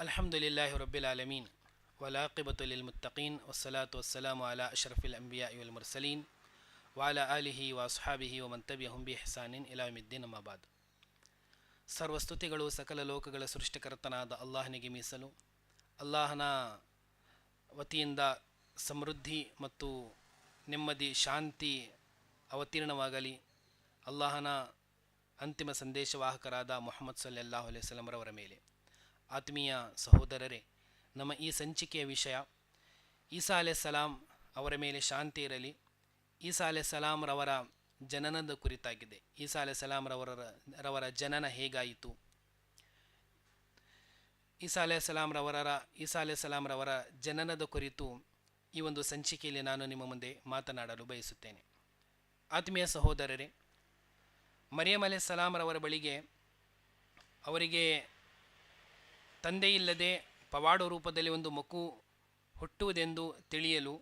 الحمد لله رب العالمين والعاقبة للمتقين والصلاة والسلام على أشرف الأنبياء والمرسلين وعلى آله وأصحابه ومن تبعهم بإحسان إلى يوم الدين أما بعد ಸರ್ವಸ್ತುತಿಗಳು ಸಕಲ ಲೋಕಗಳ ಸೃಷ್ಟಿಕರ್ತನಾದ ಅಲ್ಲಾಹನಿಗೆ ಮೀಸಲು ಅಲ್ಲಾಹನ ವತಿಯಿಂದ ಸಮೃದ್ಧಿ ಮತ್ತು ನೆಮ್ಮದಿ ಶಾಂತಿ ಅವತೀರ್ಣವಾಗಲಿ ಅಲ್ಲಾಹನ ಅಂತಿಮ ಸಂದೇಶವಾಹಕರಾದ ಮೊಹಮ್ಮದ್ ಸಲ್ಲಾಹು ಅಲೈವಲ್ಲಮರವರ ಮೇಲೆ ಆತ್ಮೀಯ ಸಹೋದರರೇ, ನಮ್ಮ ಈ ಸಂಚಿಕೆಯ ವಿಷಯ ಈಸಾ ಅಲೆ ಸಲಾಂ ಅವರ ಮೇಲೆ ಶಾಂತಿ ಇರಲಿ. ಈಸಾ ಅಲೆ ಸಲಾಂರವರ ಜನನದ ಕುರಿತಾಗಿದೆ. ಈಸಾ ಅಲೆ ಸಲಾಂರವರ ರವರ ಜನನ ಹೇಗಾಯಿತು? ಈಸಾ ಅಲೆ ಸಲಾಂರವರ ಈಸಾ ಅಲೆ ಸಲಾಂರವರ ಜನನದ ಕುರಿತು ಈ ಒಂದು ಸಂಚಿಕೆಯಲ್ಲಿ ನಾನು ನಿಮ್ಮ ಮುಂದೆ ಮಾತನಾಡಲು ಬಯಸುತ್ತೇನೆ. ಆತ್ಮೀಯ ಸಹೋದರರೇ ಮರಿಯಮ್ ಅಲೆ ಸಲಾಂರವರ ಬಳಿಗೆ ಅವರಿಗೆ ತಂದೆ ಇಲ್ಲದೆ ಪವಾಡ ರೂಪದಲ್ಲಿ ಒಂದು ಮಗು ಹುಟ್ಟುವುದೆಂದು ತಿಳಿಯಲು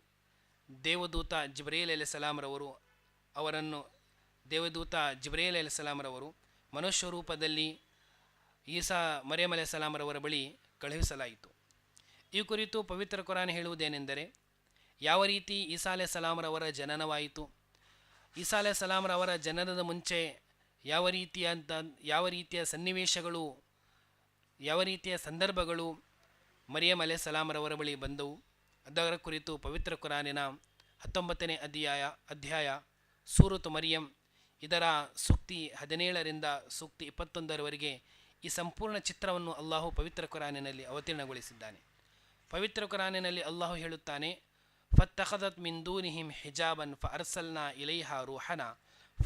ದೇವದೂತ ಜಿಬ್ರೇಲ್ ಅಲೆ ಸಲಾಂರವರು ಅವರನ್ನು ದೇವದೂತ ಜಿಬ್ರೇಲ್ ಅಲೆ ಸಲಾಂರವರು ಮನುಷ್ಯ ರೂಪದಲ್ಲಿ ಈಸಾ ಮರೇಮ್ ಅಲೆ ಸಲಾಂರವರ ಬಳಿ ಕಳುಹಿಸಲಾಯಿತು. ಈ ಕುರಿತು ಪವಿತ್ರ ಕುರಾನ್ ಹೇಳುವುದೇನೆಂದರೆ, ಯಾವ ರೀತಿ ಈಸಾ ಅಲೆ ಸಲಾಂರವರ ಜನನವಾಯಿತು? ಈಸಾ ಅಲೆ ಸಲಾಂರವರ ಜನನದ ಮುಂಚೆ ಯಾವ ರೀತಿಯಾದ ಯಾವ ರೀತಿಯ ಸನ್ನಿವೇಶಗಳು ಯಾವ ರೀತಿಯ ಸಂದರ್ಭಗಳು ಮರಿಯಮ್ ಅಲೆ ಸಲಾಮರವರ ಬಳಿ ಬಂದವು? ಅದರ ಕುರಿತು ಪವಿತ್ರ ಕುರಾನಿನ ಹತ್ತೊಂಬತ್ತನೇ ಅಧ್ಯಾಯ ಅಧ್ಯಾಯ, ಸೂರತ್ ಮರಿಯಂ, ಇದರ ಸೂಕ್ತಿ ಹದಿನೇಳರಿಂದ ಸೂಕ್ತಿ ಇಪ್ಪತ್ತೊಂದರವರೆಗೆ ಈ ಸಂಪೂರ್ಣ ಚಿತ್ರವನ್ನು ಅಲ್ಲಾಹು ಪವಿತ್ರ ಕುರಾನಿನಲ್ಲಿ ಅವತೀರ್ಣಗೊಳಿಸಿದ್ದಾನೆ. ಪವಿತ್ರ ಕುರಾನಿನಲ್ಲಿ ಅಲ್ಲಾಹು ಹೇಳುತ್ತಾನೆ, ಫತ್ತಖದತ್ ಮಿಂದೂನಿಹಿಂ ಹಿಜಾಬನ್ ಫ ಅರ್ಸಲ್ನಾ ಇಲೈಹ ರೂಹನ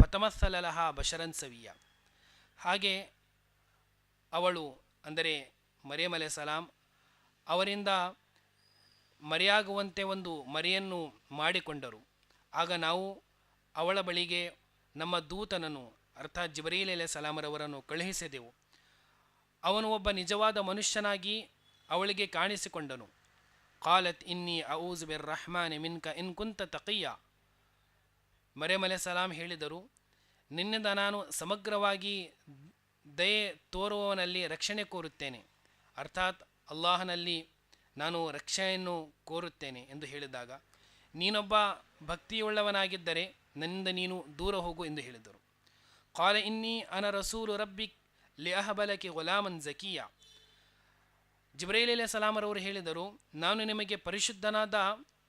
ಫತಮಸ್ಸಲಹ ಬಶರನ್ ಸವಿಯ. ಹಾಗೆ ಅವಳು ಅಂದರೆ ಮರಿಯಮ್ ಅಲೆ ಸಲಾಂ, ಅವರಿಂದ ಮರೆಯಾಗುವಂತೆ ಒಂದು ಮರೆಯನ್ನು ಮಾಡಿಕೊಂಡರು. ಆಗ ನಾವು ಅವಳ ಬಳಿಗೆ ನಮ್ಮ ದೂತನನ್ನು, ಅರ್ಥಾತ್ ಜಿಬರೀಲ್ ಅಲೆ ಸಲಾಮರವರನ್ನು ಕಳುಹಿಸಿದೆವು. ಅವನು ಒಬ್ಬ ನಿಜವಾದ ಮನುಷ್ಯನಾಗಿ ಅವಳಿಗೆ ಕಾಣಿಸಿಕೊಂಡನು. ಕಾಲತ್ ಇನ್ನಿ ಔಜ್ ಬಿರ್ ರಹಮಾನ್ ಮಿನ್ಕ ಇನ್ ಕುಂತ ತಕಯ್ಯ ಮರೆಮಲೆ ಸಲಾಂ ಹೇಳಿದರು, ನಿನ್ನಿಂದ ನಾನು ಸಮಗ್ರವಾಗಿ ದಯೆ ತೋರುವವನಲ್ಲಿ ರಕ್ಷಣೆ ಕೋರುತ್ತೇನೆ. ಅರ್ಥಾತ್ ಅಲ್ಲಾಹನಲ್ಲಿ ನಾನು ರಕ್ಷೆಯನ್ನು ಕೋರುತ್ತೇನೆ ಎಂದು ಹೇಳಿದಾಗ, ನೀನೊಬ್ಬ ಭಕ್ತಿಯುಳ್ಳವನಾಗಿದ್ದರೆ ನನ್ನಿಂದ ನೀನು ದೂರ ಹೋಗು ಎಂದು ಹೇಳಿದರು. ಕಾಲ ಇನ್ನಿ ಅನ ರಸೂಲು ರಬ್ಬಿ ಲಿಅಹಬಲಕ್ಕೆ ಗುಲಾಮನ್ ಜಕಿಯಾ. ಜಿಬ್ರೈಲ್ ಸಲಾಮರವರು ಹೇಳಿದರು, ನಾನು ನಿಮಗೆ ಪರಿಶುದ್ಧನಾದ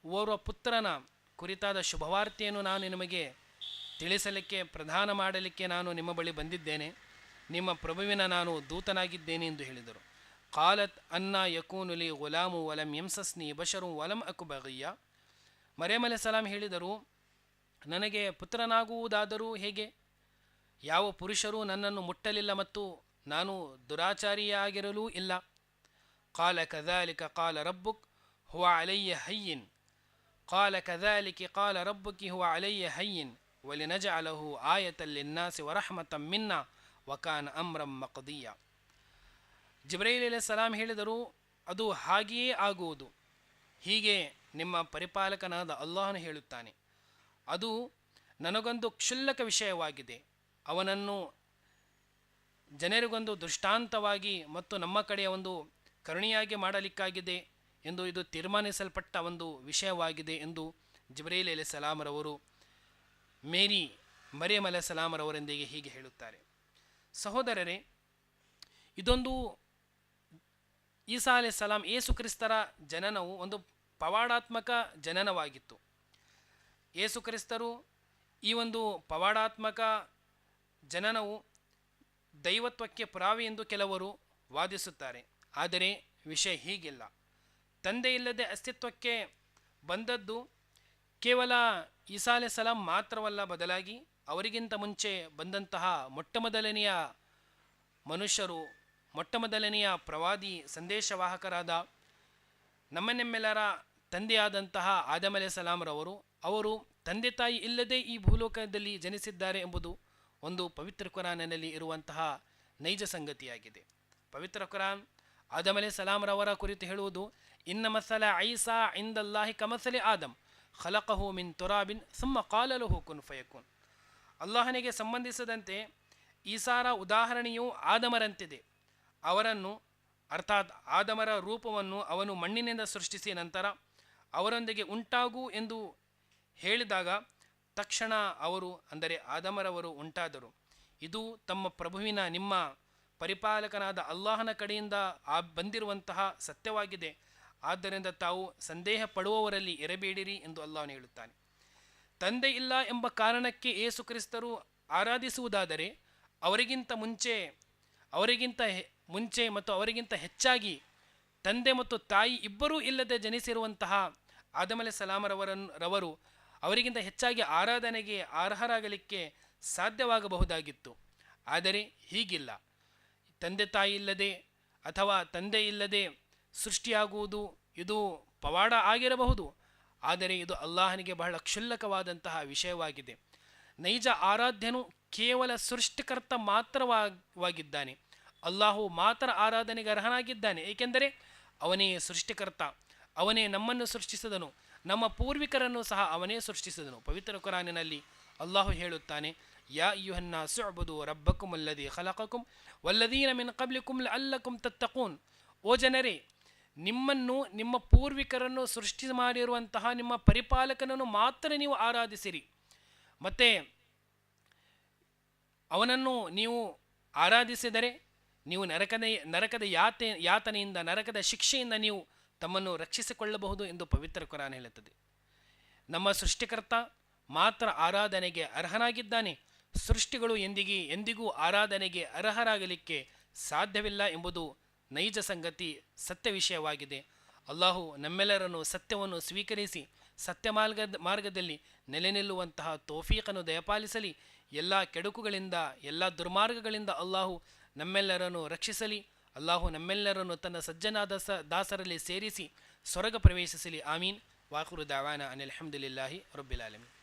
ಓರ್ವ ಪುತ್ರನ ಕುರಿತಾದ ಶುಭವಾರ್ತೆಯನ್ನು ನಾನು ನಿಮಗೆ ತಿಳಿಸಲಿಕ್ಕೆ ಪ್ರಧಾನ ಮಾಡಲಿಕ್ಕೆ ನಾನು ನಿಮ್ಮ ಬಳಿ ಬಂದಿದ್ದೇನೆ. ನಿಮ್ಮ ಪ್ರಭುವಿನ ನಾನು ದೂತನಾಗಿದ್ದೇನೆ ಎಂದು ಹೇಳಿದರು. ಕಾಲತ್ ಅನ್ನ ಯಕೂನುಲಿ ಗುಲಾಮು ವಲಂ ಎಂಸಸ್ನಿ ಬಶರು ವಲಂ ಅಕುಬಗಯ್ಯ ಮರೇಮಲೆ ಸಲಾಂ ಹೇಳಿದರು, ನನಗೆ ಪುತ್ರನಾಗುವುದಾದರೂ ಹೇಗೆ? ಯಾವ ಪುರುಷರೂ ನನ್ನನ್ನು ಮುಟ್ಟಲಿಲ್ಲ ಮತ್ತು ನಾನು ದುರಾಚಾರಿಯಾಗಿರಲೂ ಇಲ್ಲ. ಕಾಲ ಕದಾಲಿಕ ಕಾಲ ರಬ್ಬುಕ್ ಹುವ ಅಲಯ್ಯ ಹಯ್ಯಿನ್. ಕಾಲ ಕದಾಲಿಕೆ ಕಾಲ ರಬ್ಬುಕಿ ಹುವ ಅಲಯ್ಯ ಹಯ್ಯಿನ್. ತಲ್ಲೆ ನಾಸಿ ವರಹಮತ ಮಿನ್ನ. ವಕಾನ ಅಮ್ರಂ ಮಕದಿಯ. ಜಿಬ್ರೈಲ್ ಸಲಾಂ ಹೇಳಿದರು, ಅದು ಹಾಗೆಯೇ ಆಗುವುದು. ಹೀಗೆ ನಿಮ್ಮ ಪರಿಪಾಲಕನಾದ ಅಲ್ಲಾಹನು ಹೇಳುತ್ತಾನೆ. ಅದು ನನಗೊಂದು ಕ್ಷುಲ್ಲಕ ವಿಷಯವಾಗಿದೆ. ಅವನನ್ನು ಜನರಿಗೊಂದು ದೃಷ್ಟಾಂತವಾಗಿ ಮತ್ತು ನಮ್ಮ ಕಡೆಯ ಒಂದು ಕರುಣಿಯಾಗಿ ಮಾಡಲಿಕ್ಕಾಗಿದೆ ಎಂದು ಇದು ತೀರ್ಮಾನಿಸಲ್ಪಟ್ಟ ಒಂದು ವಿಷಯವಾಗಿದೆ ಎಂದು ಜಬ್ರೈಲ್ ಅಲೆ ಸಲಾಮರವರು ಮೇರಿ ಮರಿಯಮ್ ಅಲೆ ಸಲಾಮರವರೊಂದಿಗೆ ಹೀಗೆ ಹೇಳುತ್ತಾರೆ. ಸಹೋದರರೇ, ಇದೊಂದು ಈಸಾ ಅಲೆ ಸಲಾಂ ಏಸು ಕ್ರಿಸ್ತರ ಜನನವು ಒಂದು ಪವಾಡಾತ್ಮಕ ಜನನವಾಗಿತ್ತು. ಏಸು ಕ್ರಿಸ್ತರು ಈ ಒಂದು ಪವಾಡಾತ್ಮಕ ಜನನವು ದೈವತ್ವಕ್ಕೆ ಪುರಾವೆ ಎಂದು ಕೆಲವರು ವಾದಿಸುತ್ತಾರೆ. ಆದರೆ ವಿಷಯ ಹೀಗಿಲ್ಲ. ತಂದೆ ಇಲ್ಲದೆ ಅಸ್ತಿತ್ವಕ್ಕೆ ಬಂದದ್ದು ಕೇವಲ ಈಸಾ ಅಲೆ ಸಲಾಂ ಮಾತ್ರವಲ್ಲ ಬದಲಾಗಿ ಅವರಿಗಿಂತ ಮುಂಚೆ ಬಂದಂತಹ ಮೊಟ್ಟಮೊದಲನೆಯ ಮನುಷ್ಯರು, ಮೊಟ್ಟಮೊದಲನೆಯ ಪ್ರವಾದಿ ಸಂದೇಶವಾಹಕರಾದ ನಮ್ಮ ನಿಮ್ಮೆಲ್ಲರ ತಂದೆಯಾದಂತಹ ಆದಮಲೆ ಸಲಾಮ್ರವರು ಅವರು ತಂದೆ ತಾಯಿ ಇಲ್ಲದೆ ಈ ಭೂಲೋಕದಲ್ಲಿ ಜನಿಸಿದ್ದಾರೆ ಎಂಬುದು ಒಂದು ಪವಿತ್ರ ಕುರಾನಿನಲ್ಲಿ ಇರುವಂತಹ ನೈಜ ಸಂಗತಿಯಾಗಿದೆ. ಪವಿತ್ರ ಕುರಾನ್ ಆದಮಲೆ ಸಲಾಮ್ರವರ ಕುರಿತು ಹೇಳುವುದು, ಇನ್ನ ಮಸಲ ಐಸಾ ಇಂದಲ್ಲಾಹಿ ಕಮಸಲೆ ಆದಮ್, ಖಲಕಹು ಮಿನ್ ತುರಾಬಿನ್ ಸುಮ್ಮ ಕಾಲಲು ಕುನ್ ಫಯಕುನ್. ಅಲ್ಲಾಹನಿಗೆ ಸಂಬಂಧಿಸಿದಂತೆ ಈಸಾರ ಉದಾಹರಣೆಯು ಆದಮರಂತಿದೆ. ಅವರನ್ನು ಅರ್ಥಾತ್ ಆದಮರ ರೂಪವನ್ನು ಅವನು ಮಣ್ಣಿನಿಂದ ಸೃಷ್ಟಿಸಿ ನಂತರ ಅವರೊಂದಿಗೆ ಉಂಟಾಗು ಎಂದು ಹೇಳಿದಾಗ ತಕ್ಷಣ ಅವರು, ಅಂದರೆ ಆದಮರವರು ಉಂಟಾದರು. ಇದು ತಮ್ಮ ಪ್ರಭುವಿನ, ನಿಮ್ಮ ಪರಿಪಾಲಕನಾದ ಅಲ್ಲಾಹನ ಕಡೆಯಿಂದ ಆ ಬಂದಿರುವಂತಹ ಸತ್ಯವಾಗಿದೆ. ಆದ್ದರಿಂದ ತಾವು ಸಂದೇಹ ಪಡುವವರಲ್ಲಿ ಇರಬೇಡಿರಿ ಎಂದು ಅಲ್ಲಾಹನು ಹೇಳುತ್ತಾನೆ. ತಂದೆ ಇಲ್ಲ ಎಂಬ ಕಾರಣಕ್ಕೆ ಏಸು ಕ್ರಿಸ್ತರು ಆರಾಧಿಸುವುದಾದರೆ ಅವರಿಗಿಂತ ಮುಂಚೆ ಅವರಿಗಿಂತ ಮುಂಚೆ ಮತ್ತು ಅವರಿಗಿಂತ ಹೆಚ್ಚಾಗಿ ತಂದೆ ಮತ್ತು ತಾಯಿ ಇಬ್ಬರೂ ಇಲ್ಲದೆ ಜನಿಸಿರುವಂತಹ ಆದಮಲೆ ಸಲಾಮರವರನ್ನು ರವರು ಅವರಿಗಿಂತ ಹೆಚ್ಚಾಗಿ ಆರಾಧನೆಗೆ ಅರ್ಹರಾಗಲಿಕ್ಕೆ ಸಾಧ್ಯವಾಗಬಹುದಾಗಿತ್ತು. ಆದರೆ ಹೀಗಿಲ್ಲ. ತಂದೆ ತಾಯಿ ಇಲ್ಲದೆ ಅಥವಾ ತಂದೆ ಇಲ್ಲದೆ ಸೃಷ್ಟಿಯಾಗುವುದು ಇದು ಪವಾಡ ಆಗಿರಬಹುದು. ಆದರೆ ಇದು ಅಲ್ಲಾಹನಿಗೆ ಬಹಳ ಕ್ಷುಲ್ಲಕವಾದಂತಹ ವಿಷಯವಾಗಿದೆ. ನೈಜ ಆರಾಧ್ಯನು ಕೇವಲ ಸೃಷ್ಟಿಕರ್ತ ಮಾತ್ರವಾಗಿದ್ದಾನೆ ಅಲ್ಲಾಹು ಮಾತ್ರ ಆರಾಧನೆಗೆ ಅರ್ಹನಾಗಿದ್ದಾನೆ. ಏಕೆಂದರೆ ಅವನೇ ಸೃಷ್ಟಿಕರ್ತ, ಅವನೇ ನಮ್ಮನ್ನು ಸೃಷ್ಟಿಸಿದನು, ನಮ್ಮ ಪೂರ್ವಿಕರನ್ನು ಸಹ ಅವನೇ ಸೃಷ್ಟಿಸಿದನು. ಪವಿತ್ರ ಕುರಾನಿನಲ್ಲಿ ಅಲ್ಲಾಹು ಹೇಳುತ್ತಾನೆ, ಯಾ ಯುಹನ್ನ ಸುಅಬುದು ರಬ್ಬಕುಂ ಅಲ್ಲದಿ ಖಲಕಕುಂ ವಲ್ಲದೀನ ಮಿನ್ ಕಬ್ಲಿಕುಂ ಅಲ್ಲಕುಂ ತತ್ತಕೂನ್. ಓ ಜನರೇ ನಿಮ್ಮನ್ನು, ನಿಮ್ಮ ಪೂರ್ವಿಕರನ್ನು ಸೃಷ್ಟಿ ಮಾಡಿರುವಂತಹ ನಿಮ್ಮ ಪರಿಪಾಲಕನನ್ನು ಮಾತ್ರ ನೀವು ಆರಾಧಿಸಿರಿ. ಮತ್ತೆ ಅವನನ್ನು ನೀವು ಆರಾಧಿಸಿದರೆ ನೀವು ನರಕದ ನರಕದ ಯಾತೆ, ಯಾತನೆಯಿಂದ, ನರಕದ ಶಿಕ್ಷೆಯಿಂದ ನೀವು ತಮ್ಮನ್ನು ರಕ್ಷಿಸಿಕೊಳ್ಳಬಹುದು ಎಂದು ಪವಿತ್ರ ಕುರಾನ್ ಹೇಳುತ್ತದೆ. ನಮ್ಮ ಸೃಷ್ಟಿಕರ್ತ ಮಾತ್ರ ಆರಾಧನೆಗೆ ಅರ್ಹನಾಗಿದ್ದಾನೆ. ಸೃಷ್ಟಿಗಳು ಎಂದಿಗೆ, ಎಂದಿಗೂ ಆರಾಧನೆಗೆ ಅರ್ಹರಾಗಲಿಕ್ಕೆ ಸಾಧ್ಯವಿಲ್ಲ ಎಂಬುದು ನೈಜ ಸಂಗತಿ ಸತ್ಯ ವಿಷಯವಾಗಿದೆ. ಅಲ್ಲಾಹು ನಮ್ಮೆಲ್ಲರನ್ನು ಸತ್ಯವನ್ನು ಸ್ವೀಕರಿಸಿ, ಸತ್ಯ ಮಾರ್ಗದ ಮಾರ್ಗದಲ್ಲಿ ನೆಲೆ ನಿಲ್ಲುವಂತಹ ತೋಫೀಕನ್ನು ದಯಪಾಲಿಸಲಿ. ಎಲ್ಲ ಕೆಡುಕುಗಳಿಂದ, ಎಲ್ಲ ದುರ್ಮಾರ್ಗಗಳಿಂದ ಅಲ್ಲಾಹು ನಮ್ಮೆಲ್ಲರನ್ನು ರಕ್ಷಿಸಲಿ. ಅಲ್ಲಾಹು ನಮ್ಮೆಲ್ಲರನ್ನು ತನ್ನ ಸಜ್ಜನಾದ ಸ, ದಾಸರಲ್ಲಿ ಸೇರಿಸಿ, ಸ್ವರ್ಗ ಪ್ರವೇಶಿಸಲಿ. ಆಮೀನ್. ವಾಕುರು ದಾವಾನ ಅನಿಲ್ ಅಹಮದಿಲ್ಲಾಹಿ ರಬ್ಬಿಲಾಲಮಿ